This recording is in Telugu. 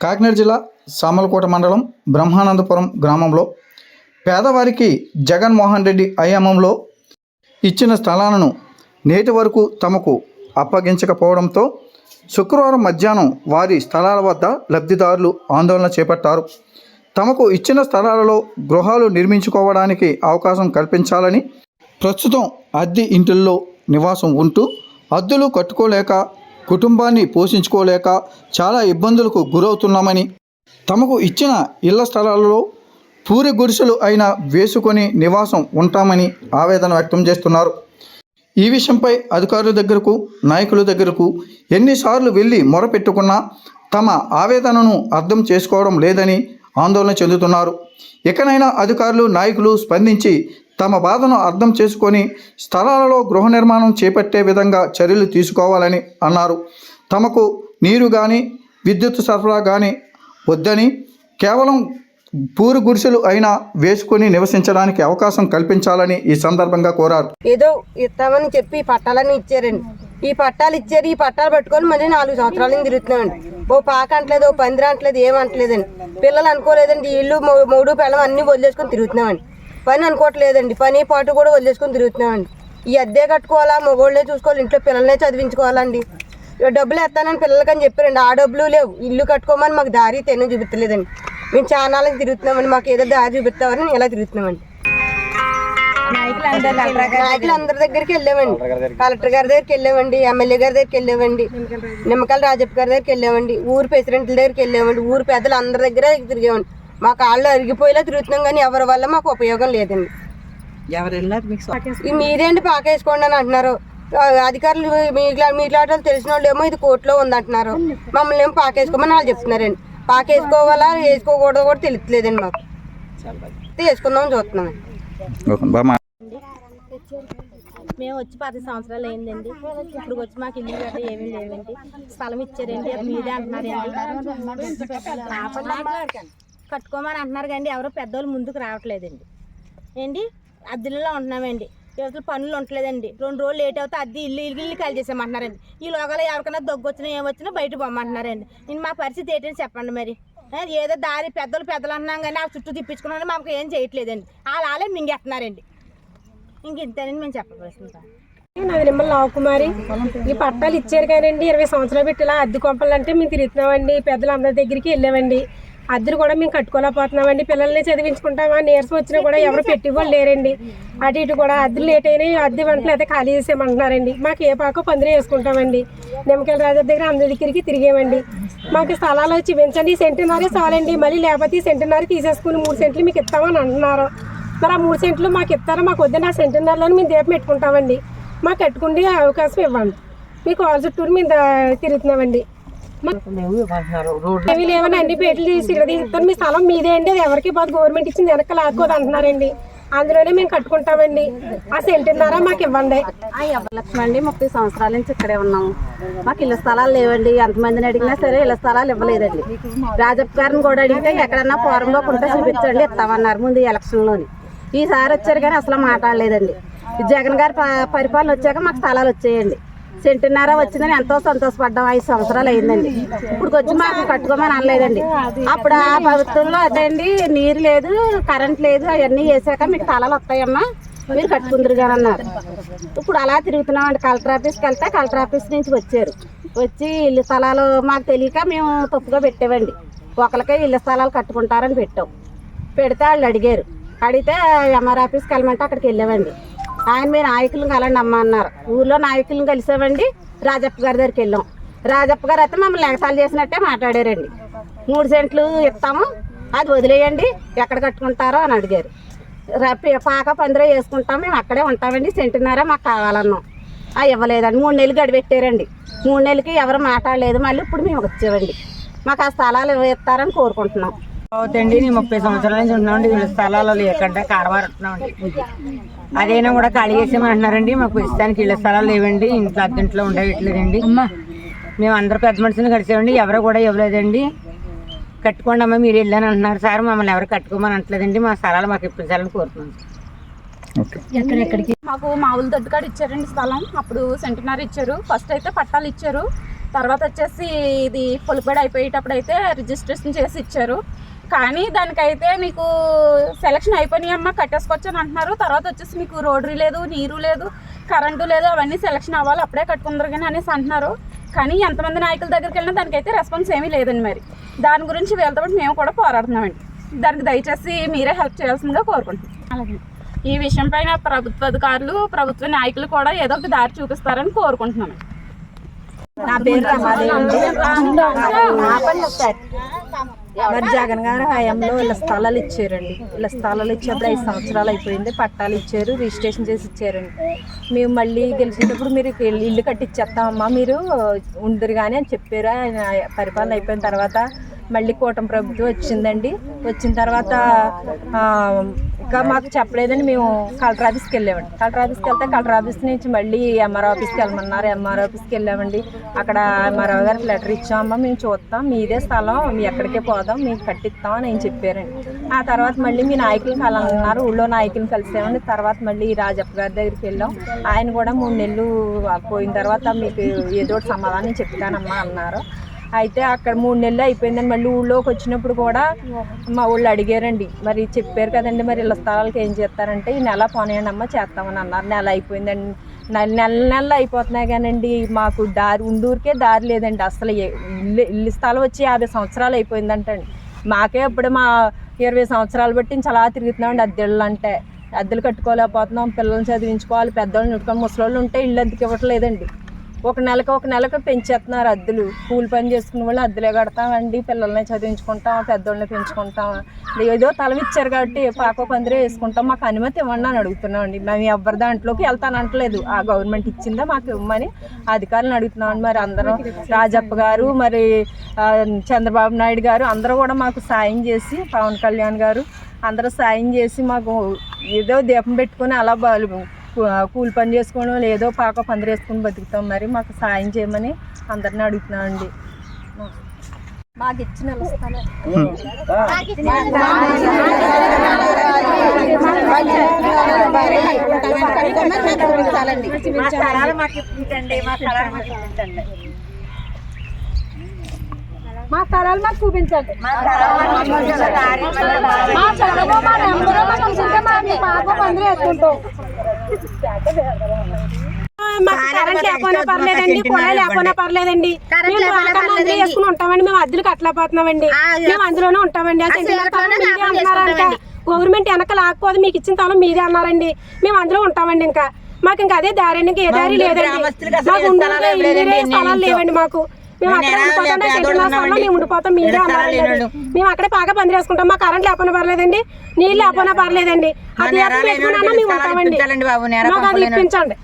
కాకినాడ జిల్లా సామలకోట మండలం బ్రహ్మానందపురం గ్రామంలో పేదవారికి జగన్మోహన్ రెడ్డి అయామంలో ఇచ్చిన స్థలాలను నేటి వరకు తమకు అప్పగించకపోవడంతో శుక్రవారం మధ్యాహ్నం వారి స్థలాల వద్ద లబ్ధిదారులు ఆందోళన చేపట్టారు. తమకు ఇచ్చిన స్థలాలలో గృహాలు నిర్మించుకోవడానికి అవకాశం కల్పించాలని ప్రస్తుతం అద్దె ఇంటిల్లో నివాసం ఉంటూ అద్దెలు కట్టుకోలేక కుటుంబాన్ని పోషించుకోలేక చాలా ఇబ్బందులకు గురవుతున్నామని తమకు ఇచ్చిన ఇళ్ళ స్థలాలలో పూరి గుడిసెలు అయినా వేసుకొని నివాసం ఉంటామని ఆవేదన వ్యక్తం చేస్తున్నారు. ఈ విషయంపై అధికారుల దగ్గరకు నాయకుల దగ్గరకు ఎన్నిసార్లు వెళ్ళి మొరపెట్టుకున్నా తమ ఆవేదనను అర్థం చేసుకోవడం లేదని ఆందోళన చెందుతున్నారు. ఎక్కడైనా అధికారులు నాయకులు స్పందించి తమ బాధను అర్థం చేసుకొని స్థలాలలో గృహ నిర్మాణం చేపట్టే విధంగా చర్యలు తీసుకోవాలని అన్నారు. తమకు నీరు కానీ విద్యుత్ సరఫరా కానీ వద్దని కేవలం పూరు గుడిసెలు అయినా వేసుకొని నివసించడానికి అవకాశం కల్పించాలని ఈ సందర్భంగా కోరారు. ఏదో ఇస్తామని చెప్పి పట్టాలని పట్టాలన్నీ ఇచ్చారండి. ఈ పట్టాలు ఇచ్చారు ఈ పట్టాలు పట్టుకొని మళ్ళీ నాలుగు సంవత్సరాల నుంచి తిరుగుతున్నామండి. ఓ పాక అంటలేదు ఓ పందిరి అంటలేదు ఏం పిల్లలు అనుకోలేదండి ఇల్లు మూడు పిల్లలు అన్నీ వదిలేసుకొని తిరుగుతున్నామండి. పని అనుకోవట్లేదండి. పని పాటు కూడా వదిలేసుకొని తిరుగుతున్నామండి. ఈ అద్దె కట్టుకోవాలా మగోళ్ళే చూసుకోవాలి ఇంట్లో పిల్లల్నే చదివించుకోవాలండి. ఇక డబ్బులు ఎత్తానని పిల్లలకని చెప్పారండి. ఆ డబ్బులు లేవు. ఇల్లు కట్టుకోమని మాకు దారి తెన్ను చూపించలేదండి మేము చాలా తిరుగుతున్నామండి. మాకు ఏదో దారి చూపిస్తామని ఇలా తిరుగుతున్నామండి. నాయకులు అందరి దగ్గరికి వెళ్ళామండి. కలెక్టర్ గారి దగ్గరికి. వెళ్ళామండి. ఎమ్మెల్యే గారి దగ్గరికి వెళ్ళామండి. నిమ్మకాయల రాజప్ప గారి దగ్గరికి వెళ్ళామండి. ఊరు ప్రెసిడెంట్ల దగ్గరికి వెళ్ళామండి. ఊరు పెద్దలు అందరి దగ్గర తిరిగామండి. మా కాళ్ళు అరిగిపోయేలా తిరుగుతున్నాం కానీ ఎవరి వల్ల మాకు ఉపయోగం లేదండి. ఈ మీరేంటి పాకేసుకోండి అని అంటున్నారు. అధికారులు మీ మీట్లాట తెలిసిన వాళ్ళు ఏమో ఇది కోర్టులో ఉందంటున్నారు. మమ్మల్ని ఏమో పాకేసుకోమని వాళ్ళు చెప్తున్నారండి. పాకేసుకోవాలా వేసుకోకూడదు కూడా తెలియట్లేదండి మాకు. వేసుకుందామని చూస్తున్నాం. మేము వచ్చి పది సంవత్సరాలు అయిందండి. ఇప్పుడు వచ్చి మాకు ఇల్లు గట్రా ఏమీ లేవండి స్థలం ఇచ్చారండి. అది మీదే అంటున్నారండి కట్టుకోమని అంటున్నారు కానీ ఎవరో పెద్దోళ్ళు ముందుకు రావట్లేదండి. ఏంటి? అద్దెలలో ఉంటున్నామండి. యువతలు పనులు ఉండలేదండి రెండు రోజులు లేట్ అవుతే అద్దె ఇల్లు ఇల్లు ఇల్లు ఖాళీ చేసామంటున్నారండి ఈ లోగల ఎవరికైనా దగ్గు వచ్చినా ఏమొచ్చినా బయట పొమ్మంటున్నారండి. నేను మా పరిస్థితి ఏంటని చెప్పండి మరి. ఏదో దారి పెద్దలు పెద్దలు అంటున్నాం కానీ ఆ చుట్టూ తిప్పించుకున్నాను మాకు ఏం చేయట్లేదండి. వాళ్ళు వాళ్ళే మింగేస్తున్నారండి. ఇంక ఇంతేనండి మేము చెప్పవలసింది నాది నిమ్మల లావకుమారి ఈ పట్టాలు ఇచ్చారు కానండి ఇరవై సంవత్సరాలు పెట్టి ఇలా అద్దె కొంపలు అంటే మేము తిరుగుతున్నామండి. పెద్దలందరి దగ్గరికి వెళ్ళామండి. అద్దరు కూడా మేము కట్టుకోలేకపోతున్నామండి. పిల్లల్ని చదివించుకుంటామా? నీరసం వచ్చినా కూడా ఎవరు పెట్టివ్వరు లేరండి. అటు ఇటు కూడా అద్దెలు లేట్ అయినాయి అద్దె వంటలు అయితే ఖాళీ చేసేయమంటున్నారండి. మాకు ఏ పాకో పందిరి వేసుకుంటామండి. నిమ్మకాయల రాజా దగ్గర అందరి దగ్గరికి తిరిగామండి మాకు స్థలాలు చూపించండి పెంచండి చాలండి. మళ్ళీ లేకపోతే ఈ సెంటున్నర తీసేసుకుని మూడు సెంట్లు మీకు ఇస్తామని అంటున్నారు. మరి ఆ మూడు సెంట్లు మాకు ఇస్తారా? మాకు వద్దండి ఆ సెంటున్నరలో మేము దీపం పెట్టుకుంటామండి. మాకు కట్టుకునే అవకాశం ఇవ్వండి. మీకు వాళ్ళ చుట్టూరు మేము తిరుగుతున్నామండి. ఏమి లేవని అన్ని పేర్లు తీసి ఇక్కడ తీస్తాను మీ స్థలం మీదే అండి. అది ఎవరికి పోదు గవర్నమెంట్ ఇచ్చింది వెనక లాక్కోదు అంటున్నారండి. అందులోనే మేము కట్టుకుంటామండి. ఆ సెంటున్నర మాకు ఇవ్వండి. లక్ష్మి అండి ముప్పై సంవత్సరాల నుంచి ఇక్కడే ఉన్నాము. మాకు ఇళ్ళ స్థలాలు లేవండి. ఎంతమందిని అడిగినా సరే ఇళ్ళ స్థలాలు ఇవ్వలేదండి. రాజప్ప గారిని కూడా అడిగితే ఎక్కడన్నా పోరంలో ఉంటే చూపించండి ఇస్తామన్నారు ముందు ఎలక్షన్లోని ఈసారి వచ్చారు కానీ అసలు మాట్లాడలేదండి. జగన్ గారి ప- పరిపాలన వచ్చాక మాకు స్థలాలు వచ్చేయండి. సెంటున్నర వచ్చిందని ఎంతో సంతోషపడ్డాం. ఐదు సంవత్సరాలు అయిందండి. ఇప్పుడు వచ్చి మాకు కట్టుకోమని అనలేదండి. అప్పుడు ఆ ప్రభుత్వంలో అదండి నీరు లేదు కరెంట్ లేదు అవన్నీ వేసాక మీకు తలలు వస్తాయమ్మా. మీరు కట్టుకుందరు కానీ అన్నారు. ఇప్పుడు అలా తిరుగుతున్నాం అండి కలెక్టర్ ఆఫీస్కి వెళ్తే కలెక్టర్ ఆఫీస్ నుంచి వచ్చారు. వచ్చి ఇల్లు స్థలాలు మాకు తెలియక మేము తప్పుగా పెట్టామండి. ఒకరికే ఇల్లు స్థలాలు కట్టుకుంటారని పెట్టాం. పెడితే వాళ్ళు అడిగారు. అడిగితే ఎంఆర్ ఆఫీస్కి వెళ్ళమంటే అక్కడికి వెళ్ళామండి. ఆయన మీరు నాయకులను కలండి అమ్మ అన్నారు. ఊర్లో నాయకులను కలిసామండి. రాజప్ప గారి దగ్గరికి వెళ్ళాం. రాజప్ప గారు అయితే మమ్మల్ని ఎగసాలు చేసినట్టే మాట్లాడారండి. మూడు సెంట్లు ఇస్తాము అది వదిలేయండి. ఎక్కడ కట్టుకుంటారో అని అడిగారు. పాక పందిరే వేసుకుంటాం మేము అక్కడే ఉంటామండి. సెంటున్నారా మాకు కావాలన్నాం. ఆ ఇవ్వలేదండి. మూడు నెలలు గడిపెట్టారండి. మూడు నెలలకి ఎవరు మాట్లాడలేదు. మళ్ళీ ఇప్పుడు మేము వచ్చామండి. మాకు ఆ స్థలాలు ఇస్తారని కోరుకుంటున్నాం. అవుతండి నేను ముప్పై సంవత్సరాల నుంచి ఉంటున్నామండి వీళ్ళ స్థలాలు లేకుండా కారవారుతున్నామండి అదైనా కూడా ఖాళీ చేసేమంటున్నారండి మాకు ప్రస్తుతానికి ఇళ్ళ స్థలాలు లేవండి. ఇంట్లో అద్దెంట్లో ఉండేట్లేదండి మేము అందరు పెద్ద మనుషులు కలిసామండి. ఎవరు కూడా ఇవ్వలేదండి. కట్టుకోండి అమ్మ మీరు వెళ్ళని అంటున్నారు సార్. మమ్మల్ని ఎవరు కట్టుకోమని అంటలేదండి మా స్థలాలు మాకు ఇప్పించాలని కోరుతున్నాం మాకు మామూలు దొడ్డుకాడ ఇచ్చారండి స్థలం. అప్పుడు సెంటున్నర ఇచ్చారు. ఫస్ట్ అయితే పట్టాలు ఇచ్చారు. తర్వాత వచ్చేసి ఇది పొలిపేడ అయిపోయేటప్పుడు అయితే రిజిస్ట్రేషన్ చేసి ఇచ్చారు. కానీ దానికైతే మీకు సెలక్షన్ అయిపోయినాయమ్మా కట్టేసుకోవచ్చు అని అంటున్నారు. తర్వాత వచ్చేసి మీకు రోడ్డు లేదు నీరు లేదు కరెంటు లేదు అవన్నీ సెలక్షన్ అవ్వాలి అప్పుడే కట్టుకుందరు కానీ అనేసి అంటున్నారు. కానీ ఎంతమంది నాయకుల దగ్గరికి వెళ్ళినా దానికైతే రెస్పాన్స్ ఏమీ లేదండి మరి. దాని గురించి వీళ్ళతో పాటు మేము కూడా పోరాడుతున్నామండి. దానికి దయచేసి మీరే హెల్ప్ చేయాల్సిందిగా కోరుకుంటున్నాం. అలాగే ఈ విషయం పైన ప్రభుత్వ అధికారులు ప్రభుత్వ నాయకులు కూడా ఏదో ఒక దారి చూపిస్తారని కోరుకుంటున్నామండి. నా పేరు. మరి జగన్ గారు హయాంలో వీళ్ళ స్థలాలు ఇచ్చారండి. వీళ్ళ స్థలాలు ఇచ్చేప్పుడు ఐదు సంవత్సరాలు అయిపోయింది పట్టాలు ఇచ్చారు రిజిస్ట్రేషన్ చేసి ఇచ్చారండి. మేము మళ్ళీ గెలిచేటప్పుడు మీరు ఇల్లు కట్టిచ్చేస్తామమ్మా మీరు ఉండరు కానీ అని చెప్పారు. ఆయన పరిపాలన అయిపోయిన తర్వాత మళ్ళీ కూటమి ప్రభుత్వం వచ్చిందండి. వచ్చిన తర్వాత ఇంకా మాకు చెప్పలేదని మేము కలెక్టర్ ఆఫీస్కి వెళ్ళామండి. కలెక్టర్ ఆఫీస్కి వెళ్తే కలెక్టర్ ఆఫీస్ నుంచి మళ్ళీ ఎంఆర్ ఆఫీస్కి వెళ్ళమన్నారు. ఎంఆర్ ఆఫీస్కి వెళ్ళామండి. అక్కడ ఎంఆర్ఓ గారికి లెటర్ ఇచ్చామమ్మా మేము చూస్తాం మీదే స్థలం. మీ ఎక్కడికే పోదాం. మీకు కట్టిస్తాం అని ఆయన చెప్పారండి. ఆ తర్వాత మళ్ళీ మీ నాయకులు కలన్నారు ఊళ్ళో నాయకులను కలిసామండి. తర్వాత మళ్ళీ రాజప్ప గారి దగ్గరికి వెళ్ళాం. ఆయన కూడా మూడు నెలలు పోయిన తర్వాత మీకు ఏదో సమాధానం చెప్తానమ్మా అన్నారు. అయితే అక్కడ మూడు నెలలు అయిపోయిందని మళ్ళీ ఊళ్ళోకి వచ్చినప్పుడు కూడా మా ఊళ్ళు అడిగారండి. మరి చెప్పారు కదండి మరి ఇళ్ళ స్థలాలకి ఏం చేస్తారంటే ఈ నెల పోనీయండి అమ్మ చేస్తామని అన్నారు. నెల అయిపోయిందండి. నెల నెల నెలలు అయిపోతున్నాయి కానండి. మాకు దారి ఉండూరికే దారి లేదండి. అసలు ఇల్లు ఇల్లు స్థలం వచ్చి యాభై సంవత్సరాలు అయిపోయిందంటండి. మాకే ఇప్పుడు మా ఇరవై సంవత్సరాలు బట్టి చాలా తిరుగుతున్నామండి. అద్దెళ్ళు అంటే అద్దెలు కట్టుకోలేకపోతున్నాం పిల్లల్ని చదివించుకోవాలి పెద్దోళ్ళని చుట్టుకొని ముసలోళ్ళు ఉంటే ఇల్లు అద్దెకి ఇవ్వట్లేదండి. ఒక నెలకు ఒక నెలకు పెంచేస్తున్నారు అద్దెలు. కూలి పని చేసుకునే వాళ్ళు అద్దెలే కడతామండి. పిల్లల్ని చదివించుకుంటాం పెద్దోళ్ళని పెంచుకుంటాం. ఏదో తలవిచ్చారు కాబట్టి పాక పందిరే వేసుకుంటాం. మాకు అనుమతి ఇవ్వండి అని అడుగుతున్నామండి. మేము ఎవరి దాంట్లోకి వెళ్తానంటలేదు ఆ గవర్నమెంట్ ఇచ్చిందా మాకు ఇవ్వమని అధికారులను అడుగుతున్నామండి. మరి అందరం రాజప్ప గారు మరి చంద్రబాబు నాయుడు గారు అందరూ కూడా మాకు సాయం చేసి పవన్ కళ్యాణ్ గారు అందరూ సాయం చేసి మాకు ఏదో దీపం పెట్టుకొని అలా బాలు కూలి పని చేసుకోవడం లేదో పాక పందిరి వేసుకొని బతుకుతాం మరి. మాకు సాయం చేయమని అందరిని అడుగుతున్నామండి మాకు ఇచ్చిన మా స్థలాలు మాకు ఇప్పించండి మా స్థలాలు మాకు ఇప్పించండి. మా చూపించండి. మా దారి. మా చదువు నెంబరు పాప పందిరి వేసుకుంటాం. మాకు కరెంట్ లేకపోయినా పర్లేదండి లేకపోయినా పర్లేదండి. వేసుకుని ఉంటామండి మేము అద్దెలు మేము అందులోనే ఉంటామండి. గవర్నమెంట్ వెనక లాక్కోదు మీకు ఇచ్చిన స్థలం మీదే అన్నారండి. మేము అందులో ఉంటామండి ఇంకా. మాకు ఇంకా అదే దారి ఇంకా ఏ దారి లేదండి. మాకు స్థలాలు లేవండి మాకు. మేము అక్కడ ఉండిపోతాం స్థలంలో మేము ఉండిపోతాం మీదే అన్నారండి మేము అక్కడే బాగా పందిరి వేసుకుంటాం మా కరెంట్ లేకపోయినా పర్లేదండి నీళ్ళు లేకపోయినా పర్లేదండి. అది ఎక్కడ పెట్టుకున్నా మేము ఉంటామండి. మాకు అది ఇప్పించండి.